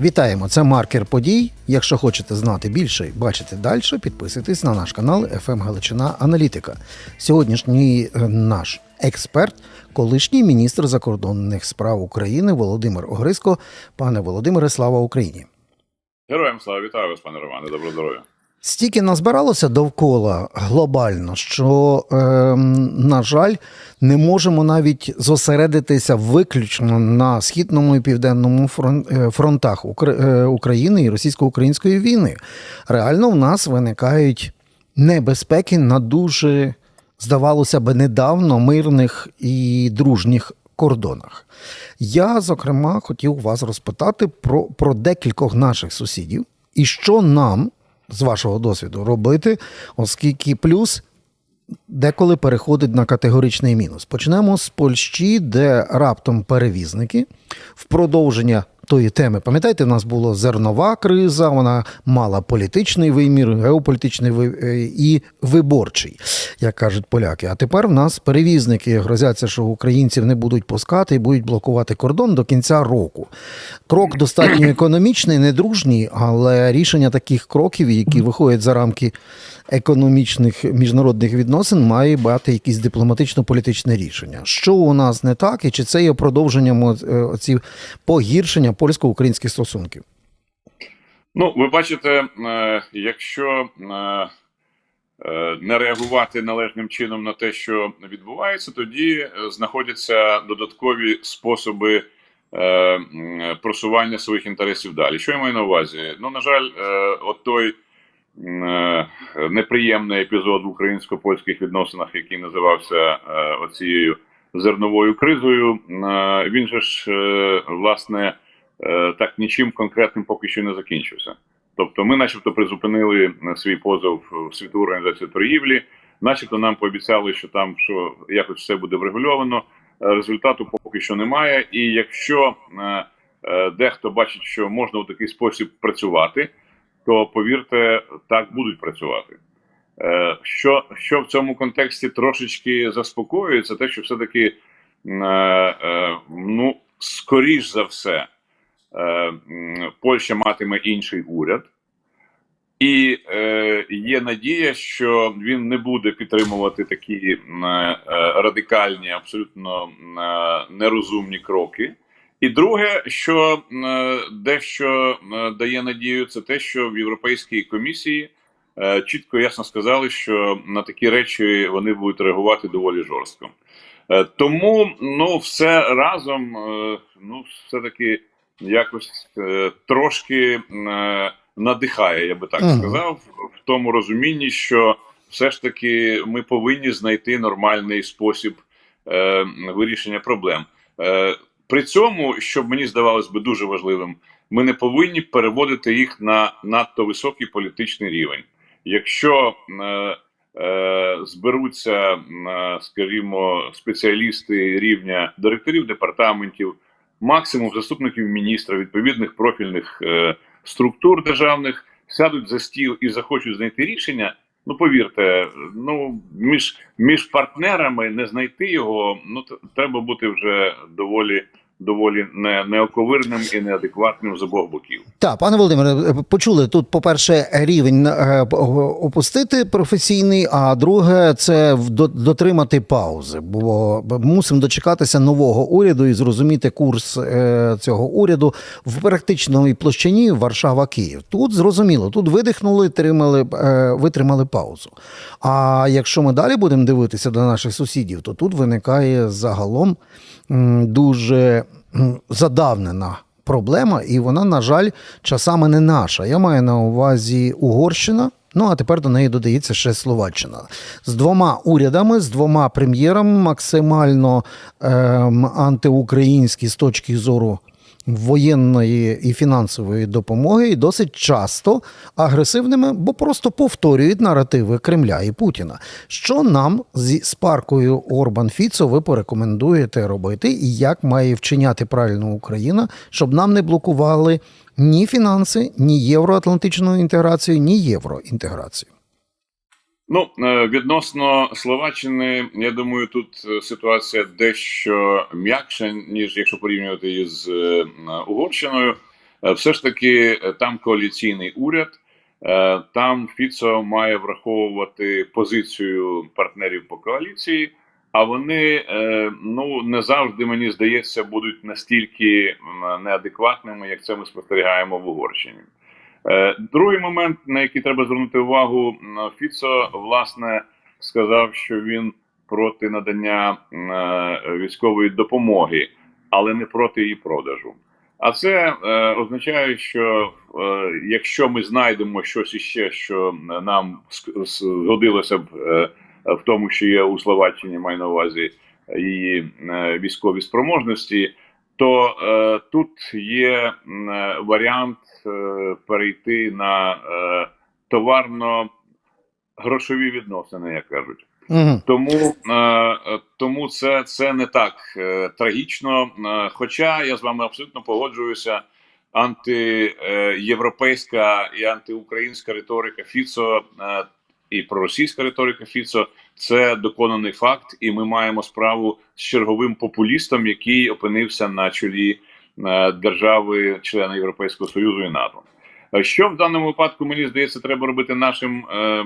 Вітаємо! Це маркер подій. Якщо хочете знати більше і бачити далі, підписуйтесь на наш канал FM Галичина Аналітика. Сьогоднішній е, наш експерт, колишній міністр закордонних справ України Володимир Огриско. Пане Володимире, слава Україні! Героям слава вітаю вас, пане Романе. Добро здоров'я. Стільки назбиралося довкола глобально, що, е, на жаль, не можемо навіть зосередитися виключно на східному і південному е, фронтах е, України і російсько-української війни. Реально, в нас виникають небезпеки на дуже, здавалося би, недавно мирних і дружніх кордонах. Я, зокрема, хотів вас розпитати про, про декількох наших сусідів і що нам, з вашого досвіду, робити, оскільки плюс деколи переходить на категоричний мінус. Почнемо з Польщі, де раптом перевізники в продовження тої теми. Пам'ятаєте, в нас була зернова криза, вона мала політичний вимір, геополітичний е, і виборчий, як кажуть поляки. А тепер в нас перевізники грозяться, що українців не будуть пускати і будуть блокувати кордон до кінця року. Крок достатньо економічний, недружній, але рішення таких кроків, які виходять за рамки економічних міжнародних відносин, має мати якісь дипломатично-політичне рішення. Що у нас не так, і чи це є продовженням е, оці погіршення польсько-українських стосунків? Ну, ви бачите, е, якщо е, е, не реагувати належним чином на те, що відбувається, тоді знаходяться додаткові способи просування своїх інтересів далі. Що я маю на увазі? Ну, на жаль, от той неприємний епізод в українсько-польських відносинах, який називався оцією зерновою кризою, він же ж власне так нічим конкретним поки що не закінчився. Тобто, ми, начебто, призупинили е, свій позов в світову організацію торгівлі, начебто нам пообіцяли, що там що якось все буде врегульовано. Е, Результату поки що немає. І якщо е, е, дехто бачить, що можна у такий спосіб працювати, то повірте, так будуть працювати. Е, Що, що в цьому контексті трошечки заспокоює, це те, що все-таки, е, е, ну, скоріш за все, е, Польща матиме інший уряд, і е, є надія, що він не буде підтримувати такі е, радикальні, абсолютно е, нерозумні кроки. І друге, що е, дещо е, дає надію, це те, що в Європейській комісії е, чітко ясно сказали, що на такі речі вони будуть реагувати доволі жорстко. Е, Тому ну все разом, е, ну все таки якось е, трошки е, надихає, я би так Мгм. сказав, в тому розумінні, що все ж таки ми повинні знайти нормальний спосіб е, вирішення проблем. Е, при цьому, що мені здавалось би дуже важливим, ми не повинні переводити їх на надто високий політичний рівень. Якщо е, е, зберуться, скажімо, спеціалісти рівня директорів департаментів, максимум заступників міністра, відповідних профільних е, структур державних, сядуть за стіл і захочуть знайти рішення. Ну, повірте, ну між, між партнерами не знайти його, ну треба бути вже доволі доволі не, неоковирним і неадекватним з обох боків. Так, пане Володимире, почули тут, по-перше, рівень е, опустити професійний, а друге, це дотримати паузи. Бо мусимо дочекатися нового уряду і зрозуміти курс е, цього уряду в практичній площині Варшава-Київ. Тут зрозуміло, тут видихнули, тримали, е, витримали паузу. А якщо ми далі будемо дивитися до наших сусідів, то тут виникає загалом дуже задавнена проблема, і вона, на жаль, часами не наша. Я маю на увазі Угорщина. Ну а тепер до неї додається ще Словаччина з двома урядами, з двома прем'єрами, максимально ем, антиукраїнські з точки зору воєнної і фінансової допомоги, і досить часто агресивними, бо просто повторюють наративи Кремля і Путіна. Що нам зі з паркою Орбан Фіцо ви порекомендуєте робити, і як має вчиняти правильно Україна, щоб нам не блокували ні фінанси, ні євроатлантичну інтеграцію, ні євроінтеграцію? Ну, е, відносно Словаччини, я думаю, тут е, ситуація дещо м'якша, ніж якщо порівнювати її з е, Угорщиною. Все ж таки, там коаліційний уряд, там Фіцо має враховувати позицію партнерів по коаліції, а вони ну не завжди, мені здається, будуть настільки неадекватними, як це ми спостерігаємо в Угорщині. Е, Другий момент, на який треба звернути увагу, Фіцо власне сказав, що він проти надання е, військової допомоги, але не проти її продажу. А це е, означає, що якщо ми знайдемо щось іще, що нам згодилося б в тому, що є у Словаччині, маю на увазі її військові спроможності, то е, тут є е, варіант е, перейти на е, товарно-грошові відносини, як кажуть. Угу. Тому, е, е, тому це, це не так е, трагічно. Е, хоча я з вами абсолютно погоджуюся, антиєвропейська і антиукраїнська риторика Фіцо е, і проросійська риторика Фіцо це доконаний факт, і ми маємо справу з черговим популістом, який опинився на чолі е, держави, члена Європейського Союзу і НАТО. Е, Що в даному випадку мені здається, треба робити нашим е,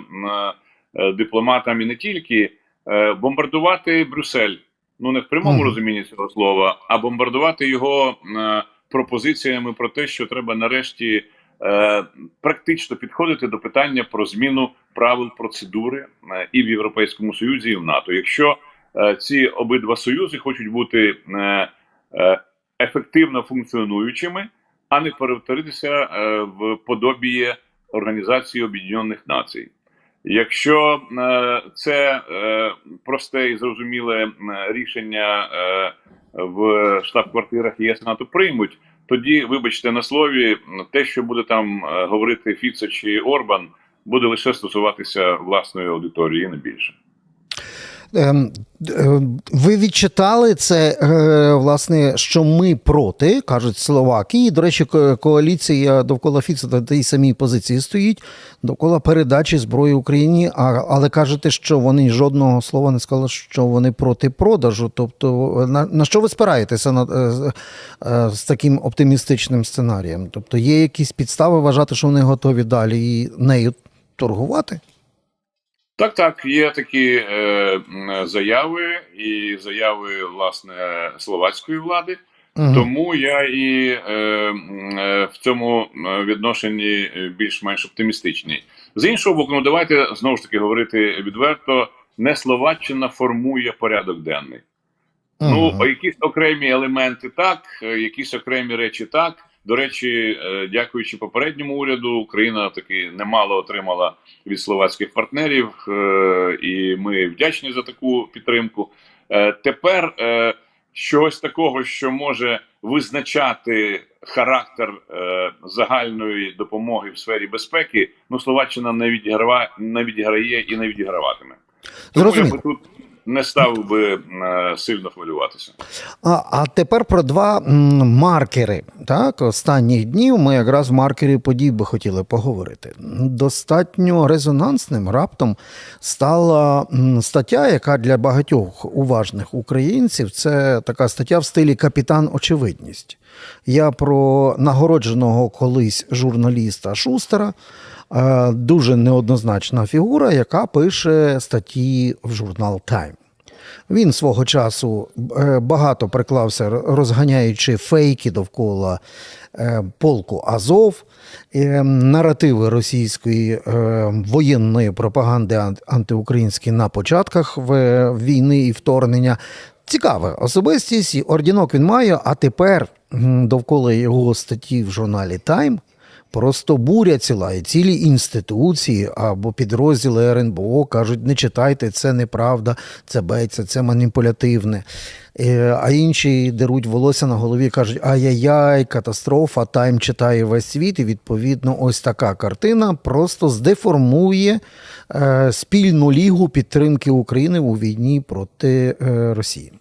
е, дипломатам і не тільки е, бомбардувати Брюссель. Ну не в прямому розумінні цього слова, а бомбардувати його е, пропозиціями про те, що треба нарешті практично підходити до питання про зміну правил процедури е, і в Європейському Союзі, і в НАТО. Якщо е, ці обидва союзи хочуть бути е, е, ефективно функціонуючими, а не перетворитися е, в подобіє Організації Об'єднаних Націй. Якщо е, це е, просте і зрозуміле е, рішення е, в штаб-квартирах ЄС НАТО приймуть, тоді, вибачте на слові, те, що буде там е, говорити Фіца чи Орбан, буде лише стосуватися власної аудиторії, не більше. Ем, е, Ви відчитали це, е, власне, що ми проти, кажуть словаки. І, до речі, коаліція довкола Фіца на тій самій позиції стоїть, довкола передачі зброї Україні. Але кажете, що вони жодного слова не сказали, що вони проти продажу. Тобто, на, на що ви спираєтеся е, з- е, таким оптимістичним сценарієм? Тобто, є якісь підстави вважати, що вони готові далі нею торгувати? Так, так, є такі е, заяви і заяви власне словацької влади. Мгм. Тому я і е, е, в цьому відношенні більш-менш оптимістичний. З іншого боку, ну давайте знову ж таки говорити відверто: не Словаччина формує порядок денний. Ну, якісь окремі елементи так, е, якісь окремі речі так. До речі, е, дякуючи попередньому уряду, Україна таки немало отримала від словацьких партнерів, е, і ми вдячні за таку підтримку. Е, Тепер щось такого, що може визначати характер загальної допомоги в сфері безпеки, ну Словаччина не відіграє, не відіграє і не відіграватиме. Тому тут не ставив би е, сильно хвилюватися. А, а тепер про два маркери. Так, останніх днів ми якраз маркери подій би хотіли поговорити. Достатньо резонансним раптом стала стаття, яка для багатьох уважних українців це така стаття в стилі Капітан Очевидність. Я про нагородженого колись журналіста Шустера. Е, Дуже неоднозначна фігура, яка пише статті в журнал Time. Він свого часу е, багато приклався, розганяючи фейки довкола е, полку Азов, е, наративи російської воєнної пропаганди ан- антиукраїнської на початках війни і вторгнення. Цікава особистість, ордінок він має, а тепер довкола його статті в журналі Time Просто буря ціла, і цілі інституції або підрозділи РНБО кажуть, не читайте, це неправда, це беться, це маніпулятивне. Е, А інші деруть волосся на голові і кажуть, ай-яй-яй, катастрофа, тайм читає весь світ. І відповідно, ось така картина просто здеформує е, спільну лігу підтримки України у війні проти е, Росії.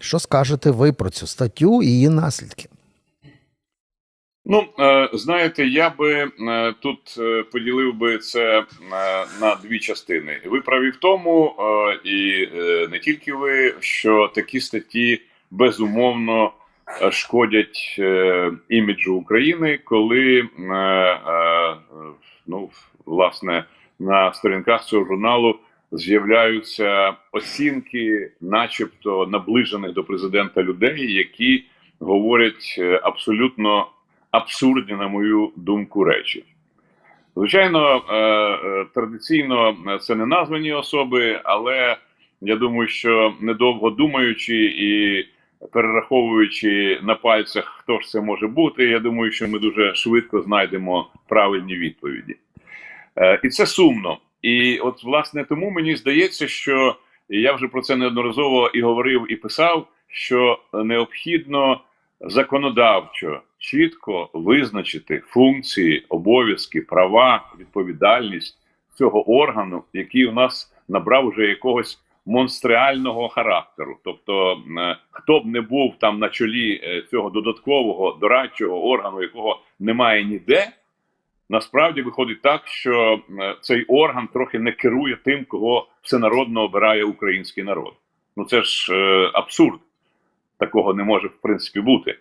Що скажете ви про цю статтю і її наслідки? Ну, е, знаєте, я би е, тут е, поділив би це на дві частини. Ви праві в тому, і не тільки ви, що такі статті безумовно шкодять іміджу України, коли ну, власне на сторінках цього журналу з'являються оцінки, начебто наближених до президента людей, які говорять абсолютно абсурдні, на мою думку, речі. Звичайно, е, е, традиційно це не названі особи, але я думаю, що недовго думаючи і перераховуючи на пальцях, хто ж це може бути, я думаю, що ми дуже швидко знайдемо правильні відповіді. Е, І це сумно. І от, власне, тому мені здається, що я вже про це неодноразово і говорив, і писав, що необхідно законодавчо чітко визначити функції, обов'язки, права, відповідальність цього органу, який у нас набрав уже якогось монстреального характеру. Тобто, е, хто б не був там на чолі е, цього додаткового дорадчого органу, якого немає ніде. Насправді виходить так, що е, цей орган трохи не керує тим, кого всенародно обирає український народ. Ну це ж е, абсурд. Такого не може в принципі бути.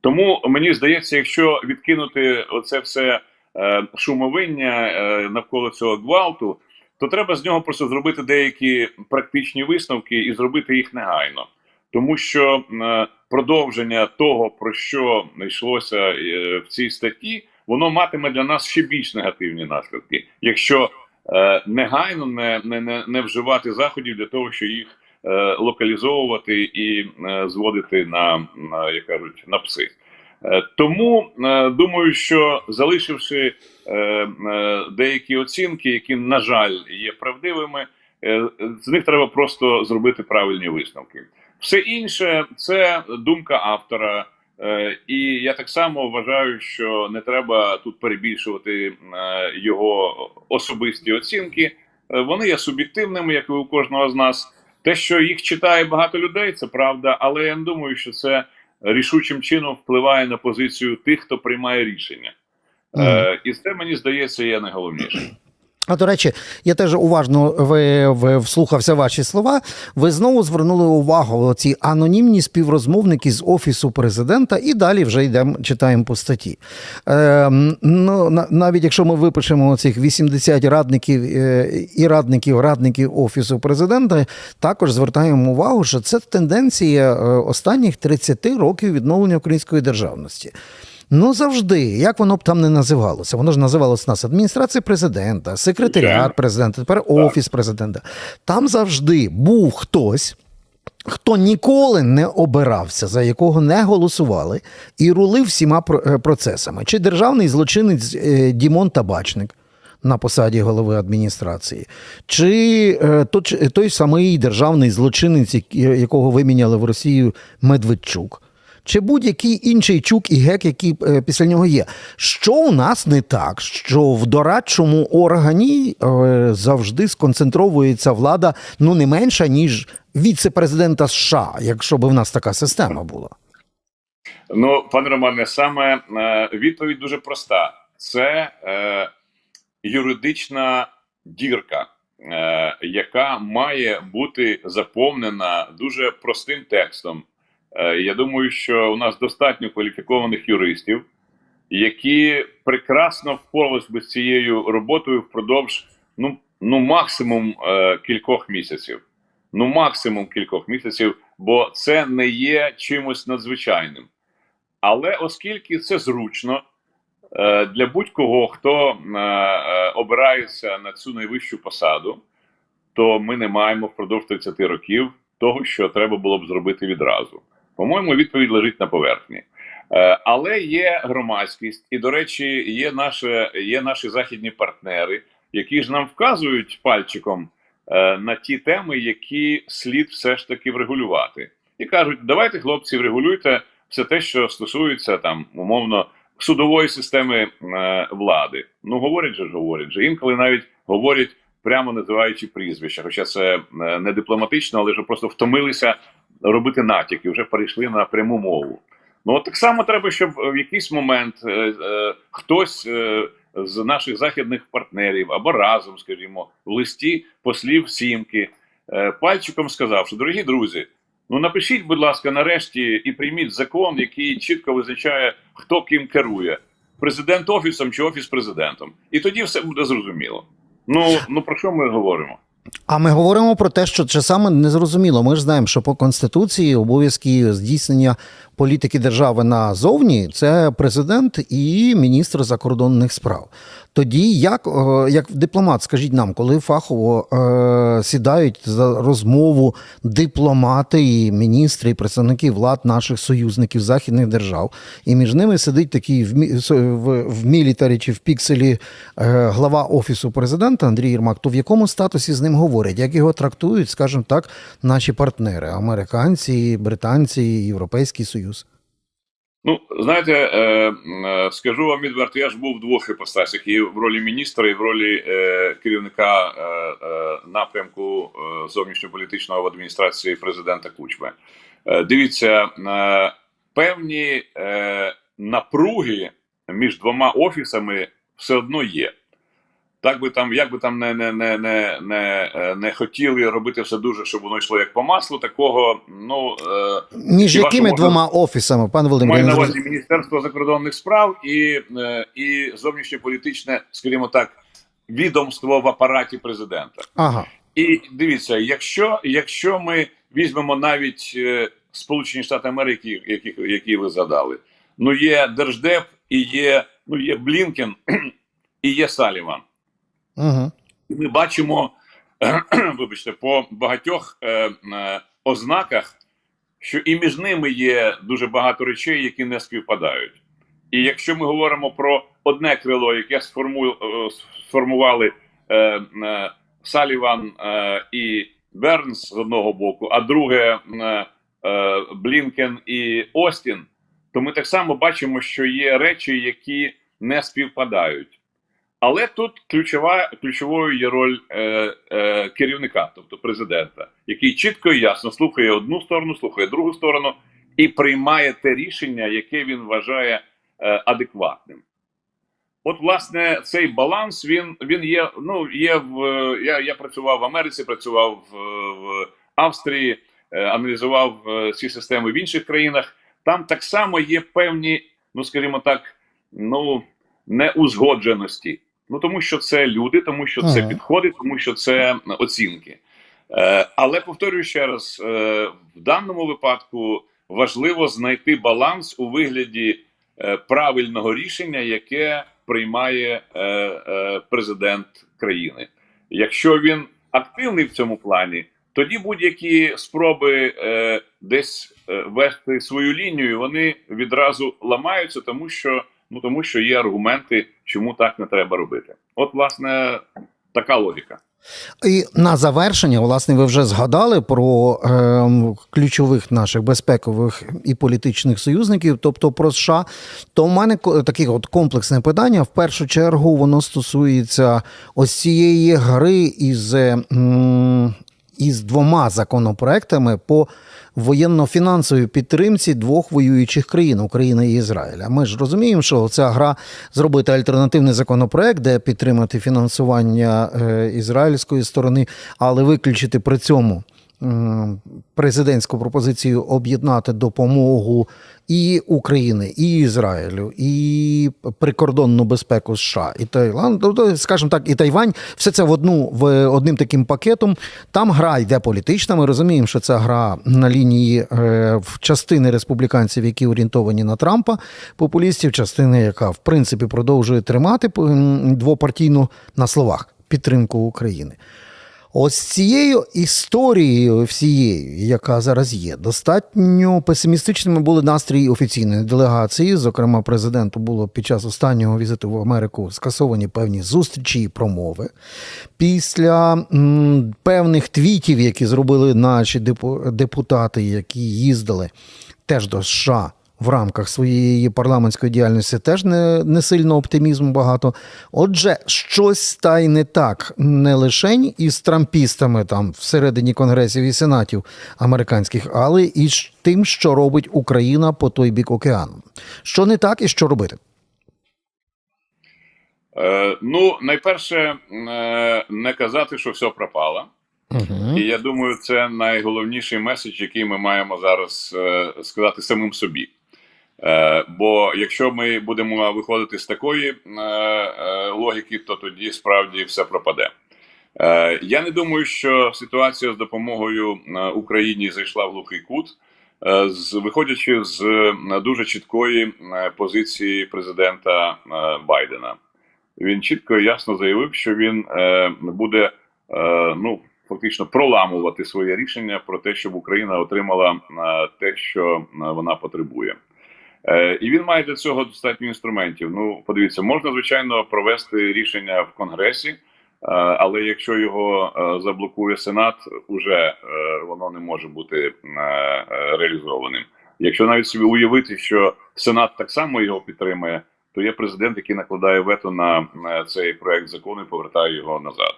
Тому мені здається, якщо відкинути оце все е, шумовиння е, навколо цього гвалту, то треба з нього просто зробити деякі практичні висновки і зробити їх негайно. Тому що е, продовження того, про що йшлося е, в цій статті, воно матиме для нас ще більш негативні наслідки, якщо е, негайно не, не, не, не вживати заходів для того, щоб їх локалізовувати і е, зводити на, на як кажуть на пси. Е, Тому е, думаю, що залишивши е, е, деякі оцінки, які на жаль є правдивими, е, з них треба просто зробити правильні висновки. Все інше це думка автора. Е, І я так само вважаю, що не треба тут перебільшувати е, його особисті оцінки. Е, Вони є суб'єктивними, як і у кожного з нас. Те, що їх читає багато людей, це правда, але я не думаю, що це рішучим чином впливає на позицію тих, хто приймає рішення. Е, І це мені здається є найголовніше. А до речі, я теж уважно ви, ви вслухався ваші слова. Ви знову звернули увагу ці анонімні співрозмовники з офісу президента, і далі вже йдемо, читаємо по статті. Е, ну, на- навіть якщо ми випишемо цих 80 радників е, і радників радників офісу президента, також звертаємо увагу, що це тенденція е, останніх 30 років відновлення української державності. Ну завжди, як воно б там не називалося. Воно ж називалося нас адміністрація президента, секретаріат президента, тепер офіс президента. Там завжди був хтось. Хто ніколи не обирався, за якого не голосували, і рулив всіма е, процесами. Чи державний злочинець е, Дімон Табачник на посаді голови адміністрації, чи е, то- той самий державний злочинець, якого виміняли в Росію Медведчук, чи будь-який інший чук і гек, який е, після нього є. Що у нас не так, що в дорадчому органі е, завжди сконцентровується влада ну не менша, ніж віце-президента США, якщо б в нас така система була. Ну, пане Романе, саме е, відповідь дуже проста: це е, юридична дірка, яка має бути заповнена дуже простим текстом. Е, я думаю, що у нас достатньо кваліфікованих юристів, які прекрасно впорались би з цією роботою впродовж ну, ну максимум е, кількох місяців. Ну, максимум кількох місяців, бо це не є чимось надзвичайним. Але оскільки це зручно е, для будь-кого, хто е, е, обирається на цю найвищу посаду, то ми не маємо впродовж 30 років того, що треба було б зробити відразу. По-моєму, відповідь лежить на поверхні. Е, Але є громадськість, і, до речі, є, наше, є наші західні партнери, які ж нам вказують пальчиком е, на ті теми, які слід все ж таки врегулювати. І кажуть: давайте, хлопці, врегулюйте все те, що стосується там, умовно, судової системи е, влади. Ну, говорять же говорять же. Інколи навіть говорять, прямо називаючи прізвища. Хоча це не дипломатично, але ж просто втомилися робити натяки, вже перейшли на пряму мову. Ну так само треба, щоб в якийсь момент е, е, хтось е, з наших західних партнерів або разом, скажімо, в листі послів сімки е, пальчиком сказав, що дорогі друзі, ну напишіть, будь ласка, нарешті і прийміть закон, який чітко визначає, хто ким керує: президент офісом чи офіс президентом. І тоді все буде зрозуміло. Ну ну про що ми говоримо? А ми говоримо про те, що це саме незрозуміло. Ми ж знаємо, що по конституції обов'язки здійснення політики держави назовні це президент і міністр закордонних справ. Тоді, як, е, як дипломат, скажіть нам, коли фахово е, сідають за розмову дипломати і міністри, і представники влад наших союзників західних держав, і між ними сидить такий в, в, в мілітарі чи в пікселі е, глава офісу президента Андрій Єрмак, то в якому статусі з ним говорять, як його трактують, скажімо так, наші партнери американці, британці, Європейський Союз. Ну, знаєте, е, е, скажу вам відверто, я ж був в двох іпостасях і в ролі міністра, і в ролі е, керівника е, е, напрямку е, зовнішньополітичного в адміністрації президента Кучми. Е, дивіться, е, певні е, напруги між двома офісами все одно є. Так би там, як би там не, не, не, не, не, е, не хотіли робити все дуже, щоб воно йшло як по маслу, такого, ну. Е, Між якими можна- двома офісами, пане Володимире? Маю на увазі. Міністерство закордонних справ і, е, і зовнішньополітичне, скажімо так, відомство в апараті президента. Ага. І дивіться, якщо, якщо ми візьмемо навіть е, Сполучені Штати Америки, які, які ви задали, ну є Держдеп, і є, ну є Блінкен, і є Саліван. Угу. Ми бачимо, вибачте, по багатьох е, е, ознаках, що і між ними є дуже багато речей, які не співпадають. І якщо ми говоримо про одне крило, яке сформу, е, сформували е, е, Саліван е, і Бернс з одного боку, а друге е, е, Блінкен і Остін, то ми так само бачимо, що є речі, які не співпадають. Але тут ключова ключовою є роль е, е, керівника, тобто президента, який чітко і ясно слухає одну сторону, слухає другу сторону і приймає те рішення, яке він вважає е, адекватним. От, власне, цей баланс він, він є. Ну, є в я, я працював в Америці, працював в, в Австрії, е, аналізував е, ці системи в інших країнах. Там так само є певні, ну скажімо так, ну неузгодженості. Ну тому що це люди, тому що це підходи, тому що це оцінки. Е, але повторюю ще раз: е, в даному випадку важливо знайти баланс у вигляді е, правильного рішення, яке приймає е, е, президент країни. Якщо він активний в цьому плані, тоді будь-які спроби е, десь е, вести свою лінію, вони відразу ламаються, тому що ну тому що є аргументи, чому так не треба робити. От, власне, така логіка. І на завершення, власне, ви вже згадали про е, ключових наших безпекових і політичних союзників, тобто про США. То в мене таке от комплексне питання. В першу чергу воно стосується ось цієї гри із, е, м, із двома законопроектами по воєнно-фінансовій підтримці двох воюючих країн України і Ізраїля. Ми ж розуміємо, що ця гра зробити альтернативний законопроект, де підтримати фінансування е, ізраїльської сторони, але виключити при цьому президентську пропозицію об'єднати допомогу і України, і Ізраїлю, і прикордонну безпеку США, і Таїланд, тобто, скажімо так, і Тайвань, все це в одну в одним таким пакетом. Там гра йде політична. Ми розуміємо, що це гра на лінії е, в частини республіканців, які орієнтовані на Трампа, популістів, частини, яка в принципі продовжує тримати двопартійну на словах підтримку України. Ось цією історією всією, яка зараз є, достатньо песимістичними були настрої офіційної делегації. Зокрема, президенту було під час останнього візиту в Америку скасовані певні зустрічі і промови. Після м, певних твітів, які зробили наші депу- депутати, які їздили теж до США в рамках своєї парламентської діяльності теж не, не сильно оптимізму багато. Отже, щось стає не так не лише із трампістами там всередині конгресів і сенатів американських, але і з тим, що робить Україна по той бік океану. Що не так і що робити? Е, ну, найперше, е, не казати, що все пропало. Угу. І я думаю, це найголовніший меседж, який ми маємо зараз е, сказати самим собі. Е, бо якщо ми будемо виходити з такої е, е, логіки, то тоді справді все пропаде. Я не думаю, що ситуація з допомогою Україні зайшла в глухий кут, виходячи з дуже чіткої позиції президента Байдена. Він чітко і ясно заявив, що він буде ну фактично проламувати своє рішення про те, щоб Україна отримала те, що вона потребує. Е, І він має для цього достатньо інструментів. Ну, подивіться, можна звичайно провести рішення в Конгресі, е, але якщо його е, заблокує Сенат, уже воно не може бути реалізованим. Якщо навіть собі уявити, що Сенат так само його підтримує, то є президент, який накладає вето на цей проект закону і повертає його назад.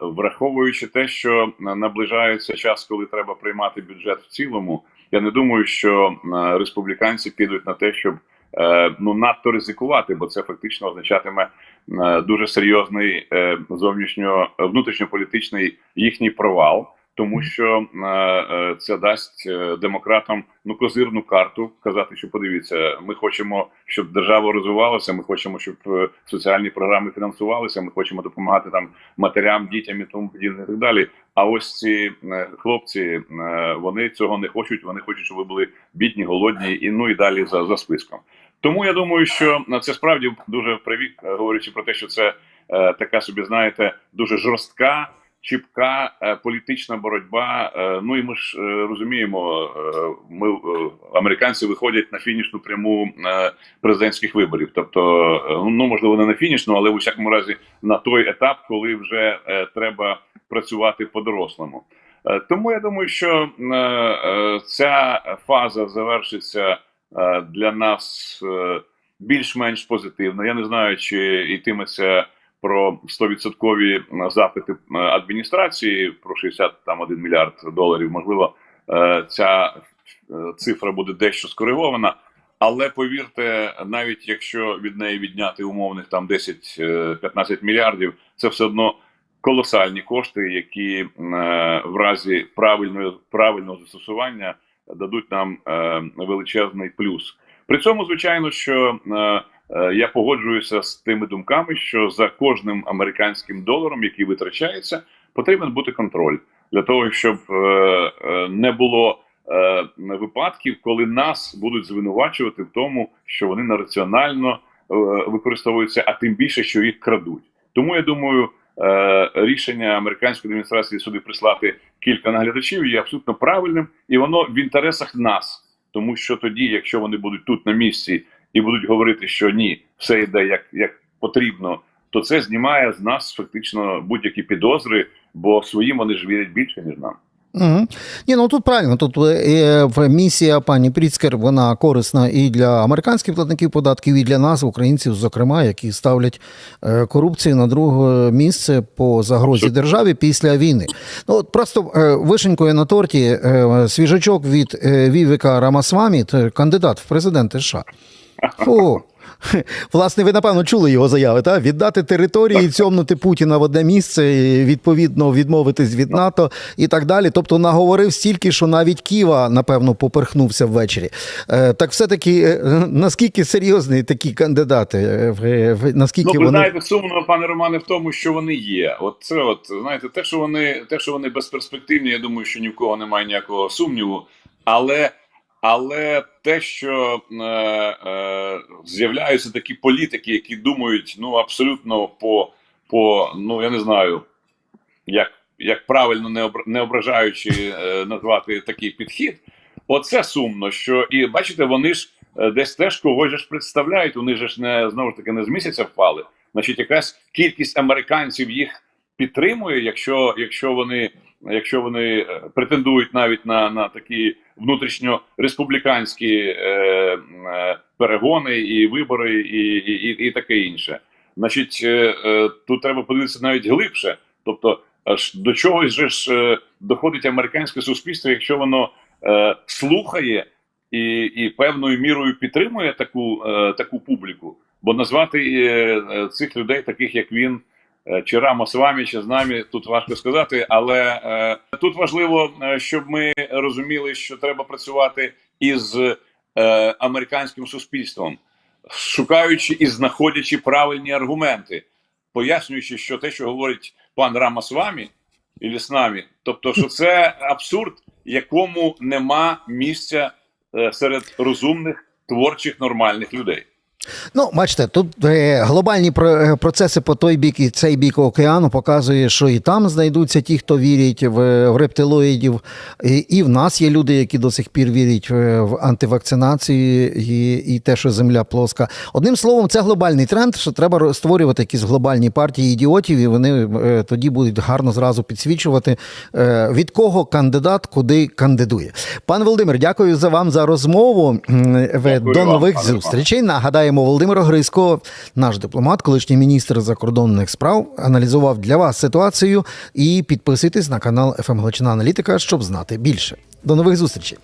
Враховуючи те, що наближається час, коли треба приймати бюджет в цілому, я не думаю, що е, республіканці підуть на те, щоб е, ну надто ризикувати, бо це фактично означатиме е, дуже серйозний зовнішньо внутрішньополітичний їхній провал. Тому що е, е, це дасть е, демократам ну козирну карту казати, що подивіться, ми хочемо, щоб держава розвивалася. Ми хочемо, щоб соціальні програми фінансувалися. Ми хочемо допомагати там матерям, дітям і тому подібне, і так далі. А ось ці хлопці вони цього не хочуть. Вони хочуть, щоб ви були бідні, голодні і ну і далі за, за списком. Тому я думаю, що на це справді дуже привік, говорячи про те, що це е, така собі, знаєте, дуже жорстка чіпка е, політична боротьба. Е, ну і ми ж е, розуміємо, ми американці виходять на фінішну пряму президентських виборів. Тобто, ну можливо, не на фінішну, але в усякому разі на той етап, коли вже треба працювати по-дорослому. Е, Тому я думаю, що ця фаза завершиться для нас більш-менш позитивно. Я не знаю, чи йтиметься про 100% запити е, адміністрації про 61 мільярд доларів. Можливо, е, ця е, цифра буде дещо скоригована. Але повірте, навіть якщо від неї відняти умовних там 10-15 мільярдів, це все одно колосальні кошти, які е, в разі правильного правильного застосування дадуть нам е, величезний плюс. При цьому, звичайно, що е, е, я погоджуюся з тими думками, що за кожним американським доларом, який витрачається, потрібен бути контроль для того, щоб е, е, не було е, випадків, коли нас будуть звинувачувати в тому, що вони нераціонально е, використовуються, а тим більше, що їх крадуть. Тому я думаю, е, рішення американської адміністрації сюди прислати кілька наглядачів є абсолютно правильним, і воно в інтересах нас. Тому що тоді, якщо вони будуть тут на місці і будуть говорити, що ні, все йде як, як потрібно, то це знімає з нас фактично будь-які підозри, бо своїм вони ж вірять більше ніж нам. Угу. Ні, ну тут правильно. Тут е, місія пані Пріцкер вона корисна і для американських платників податків, і для нас, українців, зокрема, які ставлять е, корупцію на друге місце по загрозі державі після війни. Ну от просто е, вишенькою на торті е, свіжачок від е, Вівіка Рамасвамі, кандидат в президенти США. Фу. Власне, ви напевно чули його заяви, та? віддати території, цьомнути Путіна в одне місце, і, відповідно відмовитись від НАТО і так далі. Тобто наговорив стільки, що навіть Ківа, напевно, поперхнувся ввечері. Е, так все-таки е, наскільки серйозні такі кандидати? Е, наскільки Ну, ви вони. знаєте, сумно, пане Романе, в тому, що вони є. От це, от знаєте, те, що вони, те, що вони безперспективні, я думаю, що ні в кого немає ніякого сумніву. Але, але те, що е, е, з'являються такі політики, які думають, ну абсолютно по, по ну я не знаю, як, як правильно не, обра- не ображаючи е, назвати такий підхід. Оце сумно, що і бачите, вони ж е, десь теж когось ж представляють. Вони ж не знову ж таки не з місяця впали. Значить, якась кількість американців їх підтримує, якщо, якщо вони. Якщо вони е, претендують навіть на, на такі внутрішньореспубліканські е, е, перегони і вибори, і, і, і, таке інше. Значить, е, е, тут треба подивитися навіть глибше. Тобто, аж до чогось же ж е, доходить американське суспільство, якщо воно е, слухає і, і певною мірою підтримує таку, е, таку публіку. Бо назвати е, цих людей, таких як він, чи Рамо з вами, чи з нами, тут важко сказати. Але е, тут важливо, е, щоб ми розуміли, що треба працювати із е, американським суспільством, шукаючи і знаходячи правильні аргументи, пояснюючи, що те, що говорить пан Рама з вами, і з нами, тобто, що це абсурд, якому нема місця е, серед розумних, творчих, нормальних людей. Ну, бачите, тут е, глобальні е, процеси по той бік і цей бік океану показує, що і там знайдуться ті, хто вірять в, рептилоїдів, і, в нас є люди, які до сих пір вірять в, антивакцинацію і, і те, що земля плоска. Одним словом, це глобальний тренд, що треба створювати якісь глобальні партії ідіотів, і вони е, тоді будуть гарно зразу підсвічувати, від кого кандидат куди кандидує. Пане Володимир, дякую за вам за розмову. Дякую До нових зустрічей. Нагадаємо, Володимир Грицько, наш дипломат, колишній міністр закордонних справ, аналізував для вас ситуацію. І підписуйтесь на канал «ФМ Галичина Аналітика, щоб знати більше. До нових зустрічей.